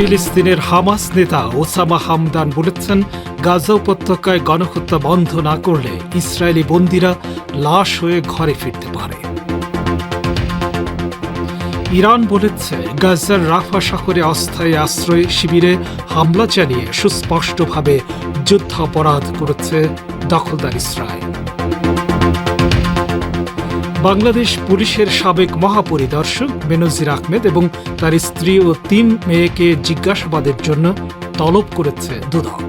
ফিলিস্তিনের হামাস নেতা ওসামা হামদান বলেছেন, গাজা উপত্যকায় গণহত্যা বন্ধ না করলে ইসরায়েলি বন্দীরা লাশ হয়ে ঘরে ফিরতে পারে। ইরান বলেছে, গাজার রাফা শহরে অস্থায়ী আশ্রয় শিবিরে হামলা চালিয়ে সুস্পষ্টভাবে যুদ্ধাপরাধ করেছে দখলদার ইসরায়েল। বাংলাদেশ পুলিশের সাবেক মহাপরিদর্শক বেনজির আহমেদ এবং তার স্ত্রী ও তিন মেয়েকে জিজ্ঞাসাবাদের জন্য তলব করেছে দুদক।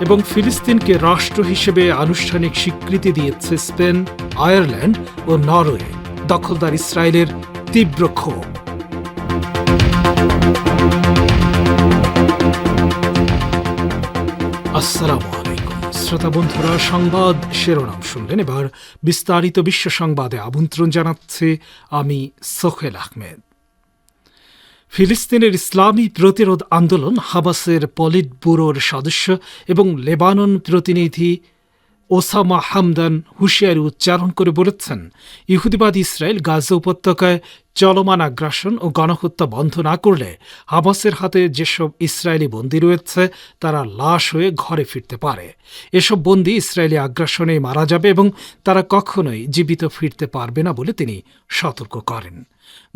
এবং ফিলিস্তিনকে রাষ্ট্র হিসেবে আনুষ্ঠানিক স্বীকৃতি দিয়েছে স্পেন, আয়ারল্যান্ড ও নরওয়ে। দখলদার ইসরায়েলের তীব্র ক্ষোভ। আসসালামু শ্রোতা বন্ধুরা, সংবাদ শিরোনাম শুনলেন এবার বিস্তারিত বিশ্ব সংবাদে আমন্ত্রণ জানাচ্ছে আমি সোহেল আহমেদ। ফিলিস্তিনের ইসলামী প্রতিরোধ আন্দোলন হাবাসের পলিট ব্যুরোর সদস্য এবং লেবানন প্রতিনিধি ওসামা হামদান হুঁশিয়ারি উচ্চারণ করে বলেছেন, ইহুদিবাদ ইসরায়েল গাজা উপত্যকায় চলমান আগ্রাসন ও গণহত্যা বন্ধ না করলে হামাসের হাতে যেসব ইসরায়েলি বন্দী রয়েছে, তারা লাশ হয়ে ঘরে ফিরতে পারে। এসব বন্দী ইসরায়েলি আগ্রাসনে মারা যাবে এবং তারা কখনোই জীবিত ফিরতে পারবে না বলে তিনি সতর্ক করেন।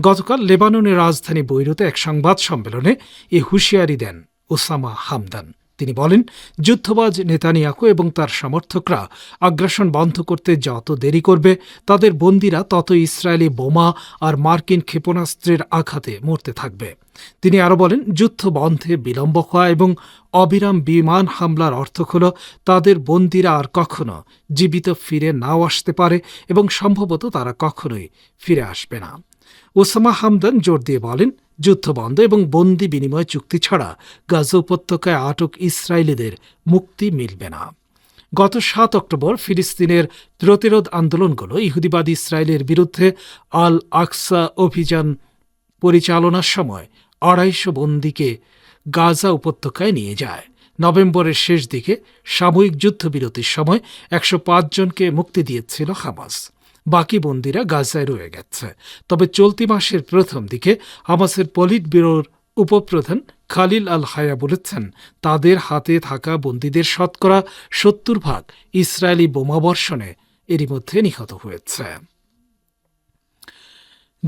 গতকাল লেবাননের রাজধানী বৈরুতে এক সংবাদ সম্মেলনে এ হুঁশিয়ারি দেন ওসামা হামদান। তিনি বলেন, যুদ্ধবাজ নেতানিয়াকু এবং তার সমর্থকরা আগ্রাসন বন্ধ করতে যত দেরি করবে, তাদের বন্দীরা তত ইসরায়েলি বোমা আর মার্কিন ক্ষেপণাস্ত্রের আঘাতে মরতে থাকবে। তিনি আরও বলেন, যুদ্ধ বন্ধে বিলম্ব হওয়া এবং অবিরাম বিমান হামলার অর্থ হল, তাদের বন্দীরা আর কখনো জীবিত ফিরে নাও আসতে পারে এবং সম্ভবত তারা কখনোই ফিরে আসবে না। ওসামা হামদান জোর দিয়ে বলেন যুদ্ধবন্ধ এবং বন্দি বিনিময় চুক্তি ছাড়া গাজা উপত্যকায় আটক ইসরায়েলিদের মুক্তি মিলবে না। গত সাত অক্টোবর ফিলিস্তিনের প্রতিরোধ আন্দোলনগুলো ইহুদিবাদী ইসরায়েলের বিরুদ্ধে আল আকসা অভিযান পরিচালনার সময় আড়াইশো বন্দিকে গাজা উপত্যকায় নিয়ে যায়। নভেম্বরের শেষ দিকে সাময়িক যুদ্ধবিরতির সময় একশো জনকে মুক্তি দিয়েছিল হামাস। বাকি বন্দীরা গাজায় রয়ে গেছে। তবে চলতি মাসের প্রথম দিকে হামাসের পলিট ব্যুরোর উপপ্রধান খালিল আল হায়া বলেছেন, তাদের হাতে থাকা বন্দীদের শতকরা সত্তর ভাগ ইসরায়েলি বোমাবর্ষণে এরই মধ্যে নিহত হয়েছে।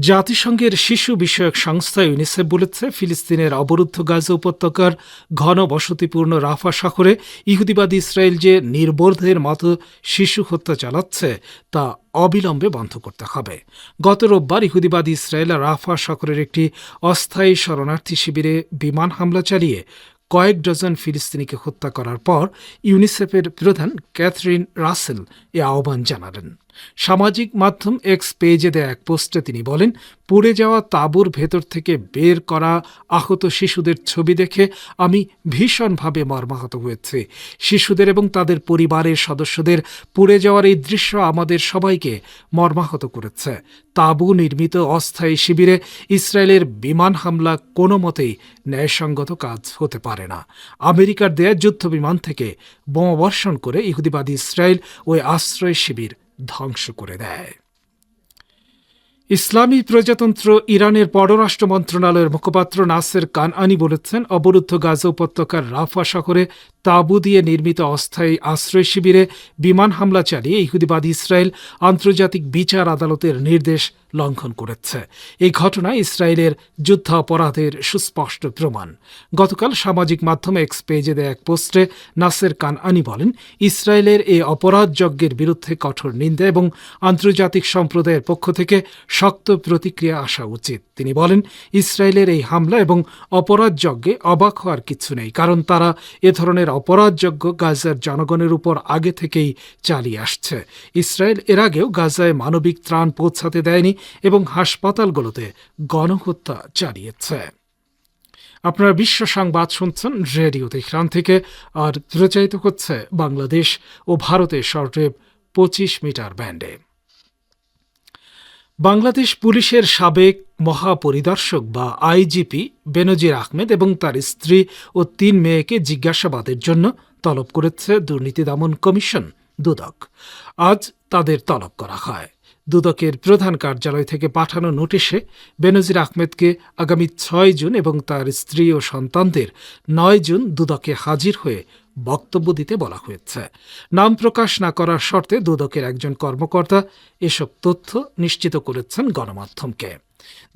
জাতিসংঘের শিশু বিষয়ক সংস্থা ইউনিসেফ বলেছে, ফিলিস্তিনের অবরুদ্ধ গাজা উপত্যকার ঘন বসতিপূর্ণ রাফা শহরে ইহুদিবাদী ইসরায়েল যে নির্বোধের মতো শিশু হত্যা চালাচ্ছে, তা অবিলম্বে বন্ধ করতে হবে। গত রোববার ইহুদিবাদী ইসরায়েল রাফা শহরের একটি অস্থায়ী শরণার্থী শিবিরে বিমান হামলা চালিয়ে কয়েক ডজন ফিলিস্তিনিকে হত্যা করার পর ইউনিসেফের প্রধান ক্যাথরিন রাসেল এ আহ্বান জানালেন। সামাজিক মাধ্যম এক্স পেজে দেয়া এক পোস্টে তিনি বলেন, পুড়ে যাওয়া তাঁবুর ভেতর থেকে বের করা আহত শিশুদের ছবি দেখে আমি ভীষণভাবে মর্মাহত হয়েছে। শিশুদের এবং তাদের পরিবারের সদস্যদের পুড়ে যাওয়ার এই দৃশ্য আমাদের সবাইকে মর্মাহত করেছে। তাঁবু নির্মিত অস্থায়ী শিবিরে ইসরায়েলের বিমান হামলা কোনো মতেই ন্যায়সঙ্গত কাজ হতে পারে না। আমেরিকার দেয়া যুদ্ধ বিমান থেকে বোমাবর্ষণ করে ইহুদিবাদী ইসরায়েল ওই আশ্রয় শিবির ধ্বংস করে দেয়। ইসলামী প্রজাতন্ত্র ইরানের পররাষ্ট্র মন্ত্রণালয়ের মুখপাত্র নাসের কানআনি বলেছেন, অবরুদ্ধ গাজা উপত্যকার রাফা শহরে তাবু দিয়ে নির্মিত অস্থায়ী আশ্রয় শিবিরে বিমান হামলা চালিয়ে ইহুদিবাদ ইসরায়েল আন্তর্জাতিক বিচার আদালতের নির্দেশ লঙ্ঘন করেছে। এই ঘটনায় ইসরায়েলের যুদ্ধ অপরাধের সুস্পষ্ট প্রমাণ। গতকাল সামাজিক মাধ্যমে এক্স পেজে দেয়া এক পোস্টে নাসের কানআনি বলেন, ইসরায়েলের এই অপরাধ যজ্ঞের বিরুদ্ধে কঠোর নিন্দা এবং আন্তর্জাতিক সম্প্রদায়ের পক্ষ থেকে শক্ত প্রতিক্রিয়া আসা উচিত। তিনি বলেন, ইসরায়েলের এই হামলা এবং অপরাধ যজ্ঞে অবাক হওয়ার কিছু নেই, কারণ তারা এ ধরনের অপরাধযোগ্য গাজার জনগণের উপর আগে থেকেই চালিয়ে আসছে। ইসরায়েল এর আগেও গাজায় মানবিক ত্রাণ পৌঁছাতে দেয়নি এবং হাসপাতালগুলোতে গণহত্যা চালিয়েছে আপনারা বিশ্ব সংবাদ শুনছেন রেডিও তেহরান থেকে, আর প্রচারিত হচ্ছে বাংলাদেশ ও ভারতের শর্টওয়েভ পঁচিশ মিটার ব্যান্ডে। বাংলাদেশ পুলিশের সাবেক মহাপরিদর্শক বা আইজিপি বেনজির আহমেদ এবং তার স্ত্রী ও তিন মেয়েকে জিজ্ঞাসাবাদের জন্য তলব করেছে দুর্নীতি দমন কমিশন, দুদক। আজ তাদের তলব করা হয়। দুদকের প্রধান কার্যালয় থেকে পাঠানো নোটিশে বেনজির আহমেদকে আগামী ছয় জুন এবং তার স্ত্রী ও সন্তানদের নয় জুন দুদকে হাজির হয়ে বক্তব্য দিতে বলা হয়েছে। নাম প্রকাশ না করার শর্তে দুদকের একজন কর্মকর্তা এসব তথ্য নিশ্চিত করেছেন গণমাধ্যমকে।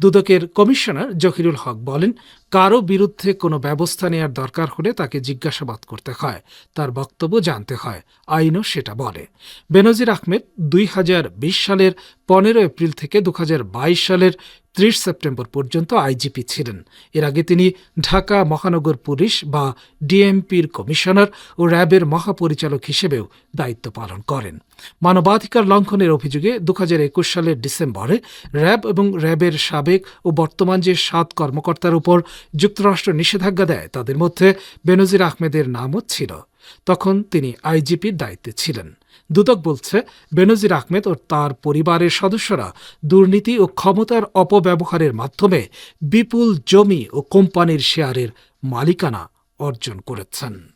দুদকের কমিশনার জহিরুল হক বলেন কারও বিরুদ্ধে কোনো ব্যবস্থা নেওয়ার দরকার হলে তাকে জিজ্ঞাসাবাদ করতে হয়, তার বক্তব্য জানতে হয়, আইনও সেটা বলে। বেনজির আহমেদ, দুই হাজার বিশ সালের পনেরো এপ্রিল থেকে দু হাজার বাইশ সালের ত্রিশ সেপ্টেম্বর পর্যন্ত আইজিপি ছিলেন। এর আগে তিনি ঢাকা মহানগর পুলিশ বা ডিএমপির কমিশনার ও র্যাবের মহাপরিচালক হিসেবেও দায়িত্ব পালন করেন। মানবাধিকার লঙ্ঘনের অভিযোগে দু হাজার একুশ সালের ডিসেম্বরে র্যাব এবং র্যাবের সাবেক ও বর্তমান যে সাত কর্মকর্তার উপর যুক্তরাষ্ট্র নিষেধাজ্ঞা দেয়, তাদের মধ্যে বেনজির আহমেদের নামও ছিল। তখন তিনি আইজিপির দায়িত্বে ছিলেন। দুদক বলছে, বেনজির আহমেদ ও তার পরিবারের সদস্যরা দুর্নীতি ও ক্ষমতার অপব্যবহারের মাধ্যমে বিপুল জমি ও কোম্পানির শেয়ারের মালিকানা অর্জন করেছেন।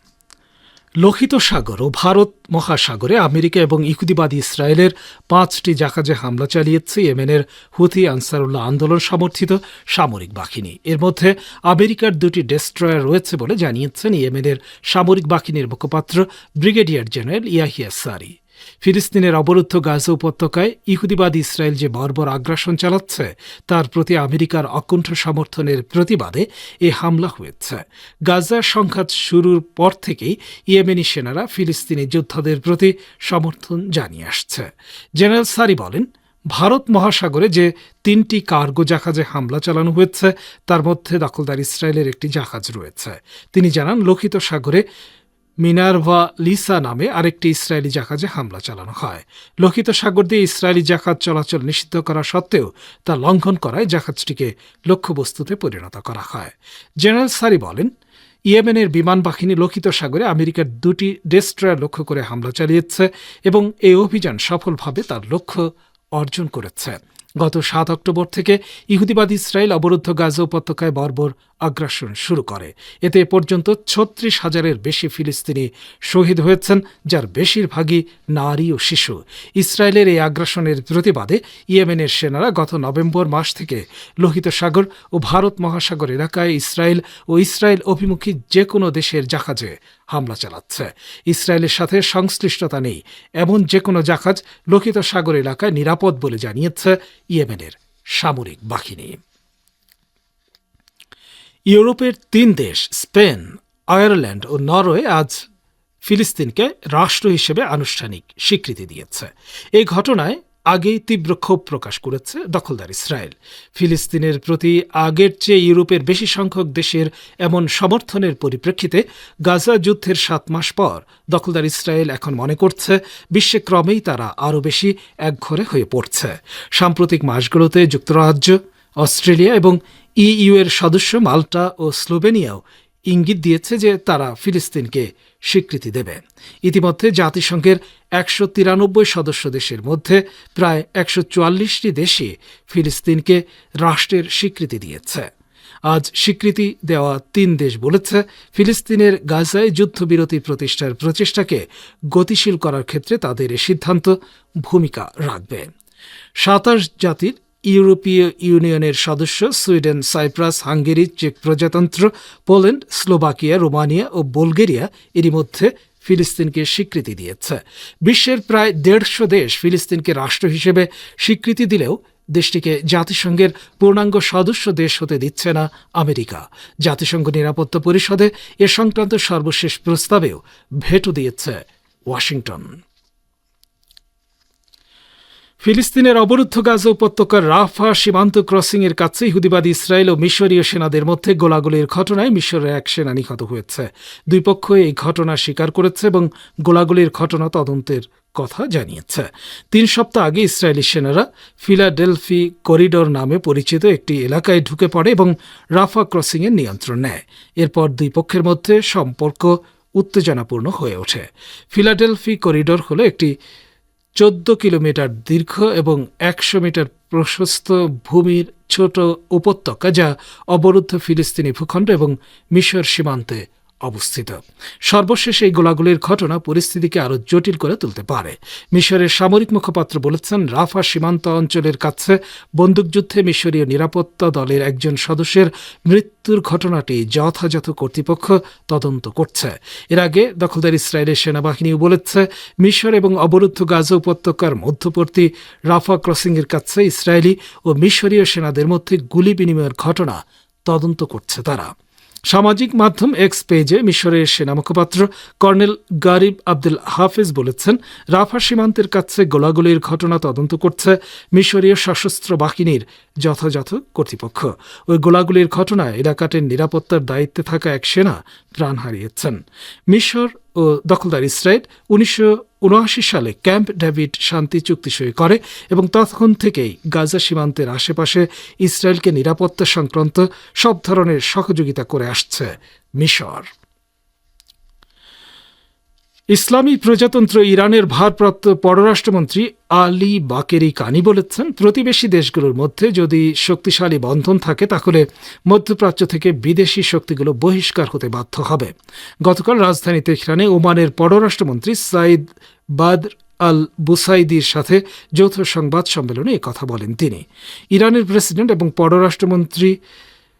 লোহিত সাগর ও ভারত মহাসাগরে আমেরিকা এবং ইহুদিবাদী ইসরায়েলের পাঁচটি জাহাজে হামলা চালিয়েছে ইয়েমেনের হুথি আনসারুল্লাহ আন্দোলন সমর্থিত সামরিক বাহিনী। এর মধ্যে আমেরিকার দুটি ডেস্ট্রয়ার রয়েছে বলে জানিয়েছেন ইয়েমেনের সামরিক বাহিনীর মুখপাত্র ব্রিগেডিয়ার জেনারেল ইয়াহিয়া সারি। ফিলিস্তিনের অবরুদ্ধ গাজা উপত্যকায় ইহুদিবাদী ইসরায়েল যে বর্বর আগ্রাসন চালাচ্ছে, তার প্রতি আমেরিকার অকুণ্ঠ সমর্থনের প্রতিবাদে এ হামলা হয়েছে। গাজার সংঘাত শুরুর পর থেকেই ইয়েমেনি সেনারা ফিলিস্তিনি যোদ্ধাদের প্রতি সমর্থন জানিয়ে আসছে। জেনারেল সারি বলেন, ভারত মহাসাগরে যে তিনটি কার্গো জাহাজে হামলা চালানো হয়েছে, তার মধ্যে দখলদার ইসরায়েলের একটি জাহাজ রয়েছে। তিনি জানান, লোহিত সাগরে মিনারভা লিসা নামে আরেকটি ইসরায়েলি জাহাজে হামলা চালানো হয়। লোহিত সাগর দিয়ে ইসরায়েলি জাহাজ চলাচল নিষিদ্ধ করা সত্ত্বেও তা লঙ্ঘন করায় জাহাজটিকে লক্ষ্যবস্তুতে পরিণত করা হয়। জেনারেল সারি বলেন, ইয়েমেনের বিমান বাহিনী লোহিত সাগরে আমেরিকার দুটি ডেস্ট্রয়ার লক্ষ্য করে হামলা চালিয়েছে এবং এই অভিযান সফলভাবে তার লক্ষ্য অর্জন করেছে। গত সাত অক্টোবর থেকে ইহুদিবাদী ইসরায়েল অবরুদ্ধ গাজা উপত্যকায় বর্বর আগ্রাসন শুরু করে। এতে পর্যন্ত ছত্রিশ হাজারের বেশি ফিলিস্তিনি শহীদ হয়েছেন, যার বেশিরভাগই নারী ও শিশু। ইসরায়েলের এই আগ্রাসনের প্রতিবাদে ইয়েমেনের সেনারা গত নভেম্বর মাস থেকে লোহিত সাগর ও ভারত মহাসাগর এলাকায় ইসরায়েল ও ইসরায়েল অভিমুখী যে কোনো দেশের জাহাজে হামলা চালাচ্ছে। ইসরায়েলের সাথে সংশ্লিষ্টতা নেই। এমন যে কোনো জাহাজ লোহিত সাগর এলাকায় নিরাপদ বলে জানিয়েছে ইয়েমেনের সামরিক বাহিনী। ইউরোপের তিন দেশ, স্পেন, আয়ারল্যান্ড ও নরওয়ে আজ ফিলিস্তিনকে রাষ্ট্র হিসেবে আনুষ্ঠানিক স্বীকৃতি দিয়েছে। এই ঘটনায় আগেই তীব্র ক্ষোভ প্রকাশ করেছে দখলদার ইসরায়েল। ফিলিস্তিনের প্রতি আগের চেয়ে ইউরোপের বেশি সংখ্যক দেশের এমন সমর্থনের পরিপ্রেক্ষিতে গাজা যুদ্ধের সাত মাস পর দখলদার ইসরায়েল এখন মনে করছে বিশ্বে ক্রমেই তারা আরও বেশি একঘরে হয়ে পড়ছে। সাম্প্রতিক মাসগুলোতে যুক্তরাজ্য অস্ট্রেলিয়া এবং ইইউ এর সদস্য মাল্টা ও স্লোভেনিয়াও ইঙ্গিত দিয়েছে যে তারা ফিলিস্তিনকে স্বীকৃতি দেবে। ইতিমধ্যে জাতিসংঘের একশো তিরানব্বই সদস্য দেশের মধ্যে প্রায় একশো চুয়াল্লিশটি দেশই ফিলিস্তিনকে রাষ্ট্রের স্বীকৃতি দিয়েছে। আজ স্বীকৃতি দেওয়া তিন দেশ বলেছে, ফিলিস্তিনের গাজায় যুদ্ধবিরতি প্রতিষ্ঠার প্রচেষ্টাকে গতিশীল করার ক্ষেত্রে তাদের এ সিদ্ধান্ত ভূমিকা রাখবে। সাতাশ জাতির ইউরোপীয় ইউনিয়নের সদস্য সুইডেন, সাইপ্রাস, হাঙ্গেরি, চেক প্রজাতন্ত্র, পোল্যান্ড, স্লোভাকিয়া, রোমানিয়া ও বুলগেরিয়া এরই মধ্যে ফিলিস্তিনকে স্বীকৃতি দিয়েছে। বিশ্বের প্রায় দেড়শো দেশ ফিলিস্তিনকে রাষ্ট্র হিসেবে স্বীকৃতি দিলেও দেশটিকে জাতিসংঘের পূর্ণাঙ্গ সদস্য দেশ হতে দিচ্ছে না আমেরিকা। জাতিসংঘ নিরাপত্তা পরিষদে এ সংক্রান্ত সর্বশেষ প্রস্তাবেও ভেটো দিয়েছে ওয়াশিংটন। ফিলিস্তিনের অবরুদ্ধ গাজা উপত্যকার রাফা সীমান্ত ক্রসিং এর কাছে ইহুদিবাদী ইসরায়েল ও মিশরীয় সেনাদের মধ্যে গোলাগুলির ঘটনায় মিশরের এক সেনা নিহত হয়েছে। দুই পক্ষ এই ঘটনা স্বীকার করেছে এবং গোলাগুলির ঘটনা তদন্তের কথা জানিয়েছে। তিন সপ্তাহ আগে ইসরায়েলি সেনারা ফিলাডেলফি করিডোর নামে পরিচিত একটি এলাকায় ঢুকে পড়ে এবং রাফা ক্রসিংয়ের নিয়ন্ত্রণ নেয়। এরপর দুই পক্ষের মধ্যে সম্পর্ক উত্তেজনাপূর্ণ হয়ে ওঠে। ফিলাডেলফি করিডোর হলো একটি চোদ্দ কিলোমিটার দীর্ঘ এবং একশো মিটার প্রশস্ত ভূমির ছোট উপত্যকা যা অবরুদ্ধ ফিলিস্তিনি ভূখণ্ড এবং মিশর সীমান্তে অবস্থিত। সর্বশেষ এই গোলাগুলির ঘটনা পরিস্থিতিকে আরও জটিল করে তুলতে পারে। মিশরের সামরিক মুখপাত্র বলেছেন, রাফা সীমান্ত অঞ্চলের কাছে বন্দুকযুদ্ধে মিশরীয় নিরাপত্তা দলের একজন সদস্যের মৃত্যুর ঘটনাটি যথাযথ কর্তৃপক্ষ তদন্ত করছে। এর আগে দখলদার ইসরায়েলের সেনাবাহিনীও বলেছে, মিশর এবং অবরুদ্ধ গাজা উপত্যকার মধ্যবর্তী রাফা ক্রসিংয়ের কাছে ইসরায়েলি ও মিশরীয় সেনাদের মধ্যে গুলি বিনিময়ের ঘটনা তদন্ত করছে তারা। সামাজিক মাধ্যম এক্স পেজে মিশরের সেনা মুখপাত্র কর্নেল গারিব আব্দুল হাফিজ বলেছেন, রাফা সীমান্তের কাছে গোলাগুলির ঘটনা তদন্ত করছে মিশরীয় সশস্ত্র বাহিনীর যথাযথ কর্তৃপক্ষ। ওই গোলাগুলির ঘটনায় এলাকাটির নিরাপত্তার দায়িত্বে থাকা এক সেনা প্রাণ হারিয়েছেন। মিশর ও দখলদার ইসরায়েল উনিশশো উনআশি সালে ক্যাম্প ডেভিড শান্তি চুক্তি সই করে এবং তখন থেকেই গাজা সীমান্তের আশেপাশে ইসরায়েলকে নিরাপত্তা সংক্রান্ত সব ধরনের সহযোগিতা করে আসছে মিশর। ইসলামী প্রজাতন্ত্র ইরানের ভারপ্রাপ্ত পররাষ্ট্রমন্ত্রী আলী বাকেরি কানি বলেছেন, প্রতিবেশী দেশগুলোর মধ্যে যদি শক্তিশালী বন্ধন থাকে, তাহলে মধ্যপ্রাচ্য থেকে বিদেশি শক্তিগুলো বহিষ্কার হতে বাধ্য হবে। গতকাল রাজধানী তেহরানে ওমানের পররাষ্ট্রমন্ত্রী সাইদ বাদর আল বুসাইদির সাথে যৌথ সংবাদ সম্মেলনে কথা বলেন তিনি। ইরানের প্রেসিডেন্ট এবং পররাষ্ট্রমন্ত্রী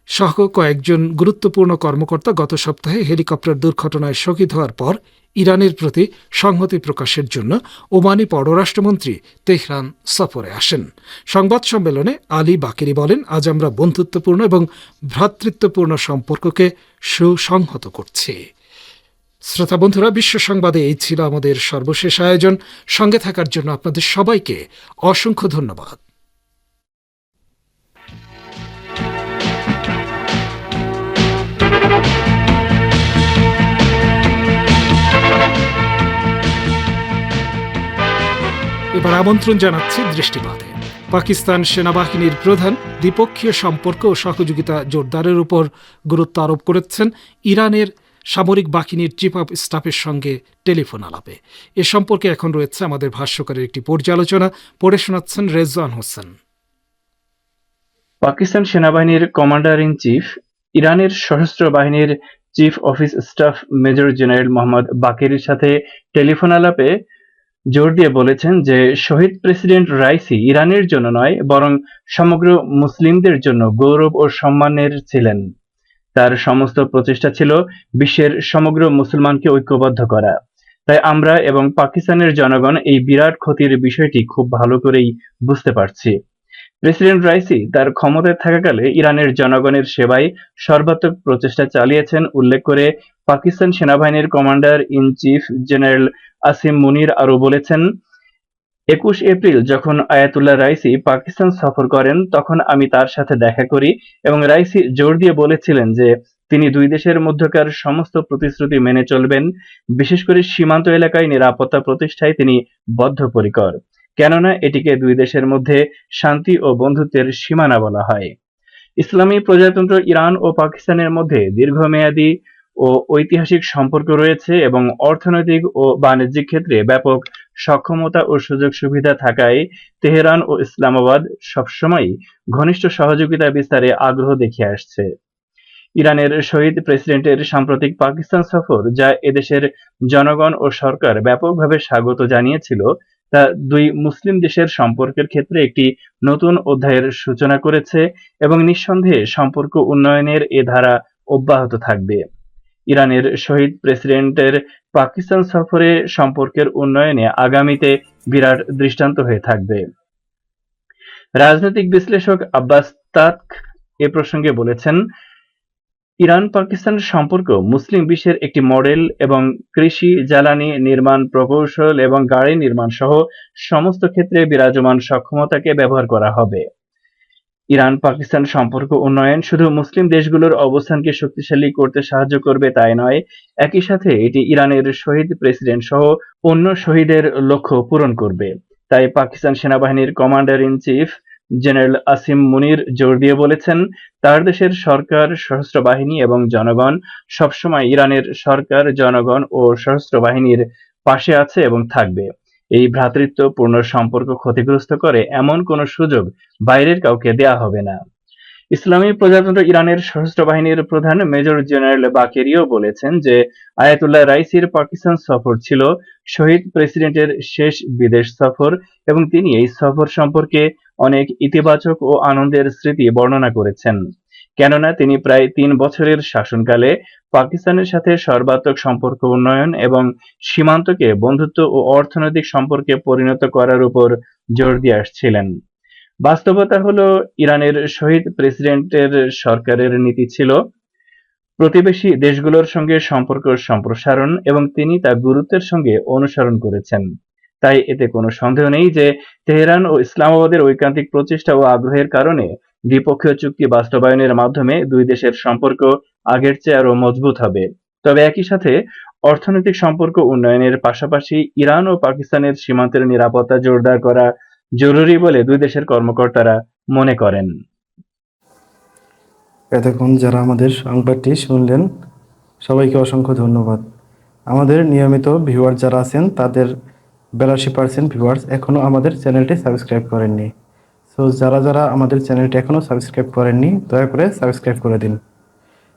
সহ কয়েকজন গুরুত্বপূর্ণ কর্মকর্তা গত সপ্তাহে হেলিকপ্টার দুর্ঘটনায় শহীদ হওয়ার পর ইরানের প্রতি সংহতি প্রকাশের জন্য ওমানি পররাষ্ট্রমন্ত্রী তেহরান সফরে আসেন। সংবাদ সম্মেলনে আলী বাকেরি বলেন, আজ আমরা বন্ধুত্বপূর্ণ এবং ভ্রাতৃত্বপূর্ণ সম্পর্ককে সুসংহত করছি। শ্রোতা বন্ধুরা, বিশ্ব সংবাদে এই ছিল আমাদের সর্বশেষ আয়োজন। সঙ্গে থাকার জন্য আপনাদের সবাইকে অসংখ্য ধন্যবাদ। এবার আমন্ত্রণ জানাচ্ছি দৃষ্টিপাতে। পাকিস্তান সেনাবাহিনীর প্রধান দ্বিপক্ষীয় সম্পর্ক ও সহযোগিতা জোরদারের উপর গুরুত্ব আরোপ করেছেন ইরানের সামরিক বাহিনীর চিফ অফ স্টাফের সঙ্গে টেলিফোন আলাপে। এ সম্পর্কে এখন রয়েছে আমাদের ভাষ্যকারের একটি পর্যালোচনা। পড়ে শোনাচ্ছেন রেজওয়ান হোসেন। পাকিস্তান সেনাবাহিনীর কমান্ডার ইন চিফ, ইরানের সশস্ত্র বাহিনীর chief office staff major general Mohammad বাকেরির সাথে টেলিফোন আলাপে জোর দিয়ে বলেছেন যে, শহীদ প্রেসিডেন্ট রাইসি ইরানের জন্য নয়, বরং সমগ্র মুসলিমদের জন্য গৌরব ও সম্মানের ছিলেন। তার সমস্ত প্রচেষ্টা ছিল বিশ্বের সমগ্র মুসলমানকে ঐক্যবদ্ধ করা। তাই আমরা এবং পাকিস্তানের জনগণ এই বিরাট ক্ষতির বিষয়টি খুব ভালো করেই বুঝতে পারছি। প্রেসিডেন্ট রাইসি তার ক্ষমতায় থাকাকালে ইরানের জনগণের সেবায় সর্বাত্মক প্রচেষ্টা চালিয়েছেন, উল্লেখ করে পাকিস্তান সেনাবাহিনীর commander in chief general Asim Munir আরও বলেছেন, একুশ এপ্রিল যখন আয়াতুল্লাহ রাইসি পাকিস্তান সফর করেন, তখন আমি তার সাথে দেখা করি এবং রাইসি জোর দিয়ে বলেছিলেন যে তিনি দুই দেশের মধ্যকার সমস্ত প্রতিশ্রুতি মেনে চলবেন, বিশেষ করে সীমান্ত এলাকায় নিরাপত্তা প্রতিষ্ঠায় তিনি বদ্ধপরিকর। কেননা এটিকে দুই দেশের মধ্যে শান্তি ও বন্ধুত্বের সীমানা বলা হয়। ইসলামী প্রজাতন্ত্র ইরান ও পাকিস্তানের মধ্যে দীর্ঘমেয়াদী ও ঐতিহাসিক সম্পর্ক রয়েছে এবং অর্থনৈতিক ও বাণিজ্যিক ক্ষেত্রে ব্যাপক সক্ষমতা ও সুযোগ সুবিধা থাকায় তেহরান ও ইসলামাবাদ সবসময় ঘনিষ্ঠ সহযোগিতা বিস্তারে আগ্রহ দেখিয়ে আসছে। ইরানের শহীদ প্রেসিডেন্টের সাম্প্রতিক পাকিস্তান সফর যা এদেশের জনগণ ও সরকার ব্যাপকভাবে স্বাগত জানিয়েছিল তা দুই মুসলিম দেশের সম্পর্কের ক্ষেত্রে একটি নতুন অধ্যায়ের সূচনা করেছে এবং নিঃসন্দেহে সম্পর্ক উন্নয়নের এ ধারা অব্যাহত থাকবে। ইরানের শহীদ প্রেসিডেন্টের পাকিস্তান সফরে সম্পর্কের উন্নয়নে আগামীতে বিরাট দৃষ্টান্ত হয়ে থাকবে। রাজনৈতিক বিশ্লেষক আব্বাস তাক এ প্রসঙ্গে বলেছেন ইরান পাকিস্তানের সম্পর্ক মুসলিম বিশ্বের একটি মডেল এবং কৃষি, জ্বালানি নির্মাণ, প্রকৌশল এবং গাড়ি নির্মাণ সহ সমস্ত ক্ষেত্রে বিরাজমান সক্ষমতাকে ব্যবহার করা হবে। ইরান পাকিস্তান সম্পর্ক উন্নয়ন শুধু মুসলিম দেশগুলোর অবস্থানকে শক্তিশালী করতে সাহায্য করবে তাই নয়, একই সাথে এটি ইরানের শহীদ প্রেসিডেন্ট সহ অন্য শহীদের লক্ষ্য পূরণ করবে। তাই পাকিস্তান সেনাবাহিনীর commander in chief general Asim Munir জোর দিয়ে বলেছেন, তার দেশের সরকার, সশস্ত্র বাহিনী এবং জনগণ সবসময় ইরানের সরকার, জনগণ ও সশস্ত্র বাহিনীর পাশে আছে এবং থাকবে। এই ভ্রাতৃত্বপূর্ণ সম্পর্ক ক্ষতিগ্রস্ত করে এমন কোনো সুযোগ বাইরের কাউকে দেয়া হবে না। ইসলামী প্রজাতন্ত্র ইরানের সশস্ত্র বাহিনীর প্রধান মেজর জেনারেল বাকেরিও বলেছেন যে, আয়াতুল্লাহ রাইসির পাকিস্তান সফর ছিল শহীদ প্রেসিডেন্টের শেষ বিদেশ সফর এবং তিনি এই সফর সম্পর্কে অনেক ইতিবাচক ও আনন্দের স্মৃতি বর্ণনা করেছেন। কেননা, তিনি প্রায় তিন বছরের শাসনকালে পাকিস্তানের সাথে সর্বাত্মক সম্পর্ক উন্নয়ন এবং সীমান্তকে বন্ধুত্ব ও অর্থনৈতিক সম্পর্কে পরিণত করার উপর জোর দিয়ে আসছিলেন। বাস্তবতা হলো ইরানের শহীদ প্রেসিডেন্টের সরকারের নীতি ছিল প্রতিবেশী দেশগুলোর সঙ্গে সম্পর্ক সম্প্রসারণ এবং তিনি তা গুরুত্বের সঙ্গে অনুসরণ করেছেন। তাই এতে কোনো সন্দেহ নেই যে তেহরান ও ইসলামাবাদের ঐকান্তিক প্রচেষ্টা ও আগ্রহের কারণে দ্বিপক্ষীয় চুক্তি বাস্তবায়নের মাধ্যমে দুই দেশের সম্পর্ক আগের চেয়ে আরও মজবুত হবে। তবে একই সাথে অর্থনৈতিক সম্পর্ক উন্নয়নের পাশাপাশি ইরান ও পাকিস্তানের সীমান্তের নিরাপত্তা জোরদার করা জরুরি বলে দুই দেশের কর্মকর্তারা মনে করেন। এতক্ষণ যারা আমাদের সংবাদটি শুনলেন, সবাইকে অসংখ্য ধন্যবাদ। আমাদের নিয়মিত ভিউয়ার যারা আছেন, তাদের বিরাশি পার্সেন্ট ভিউয়ার্স এখনও আমাদের চ্যানেলটি সাবস্ক্রাইব করেননি। সো যারা যারা আমাদের চ্যানেলটি এখনও সাবস্ক্রাইব করেননি, দয়া করে সাবস্ক্রাইব করে দিন।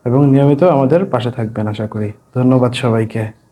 এবং নিয়মিত আমাদের পাশে থাকবেন, আশা করি। ধন্যবাদ সবাইকে।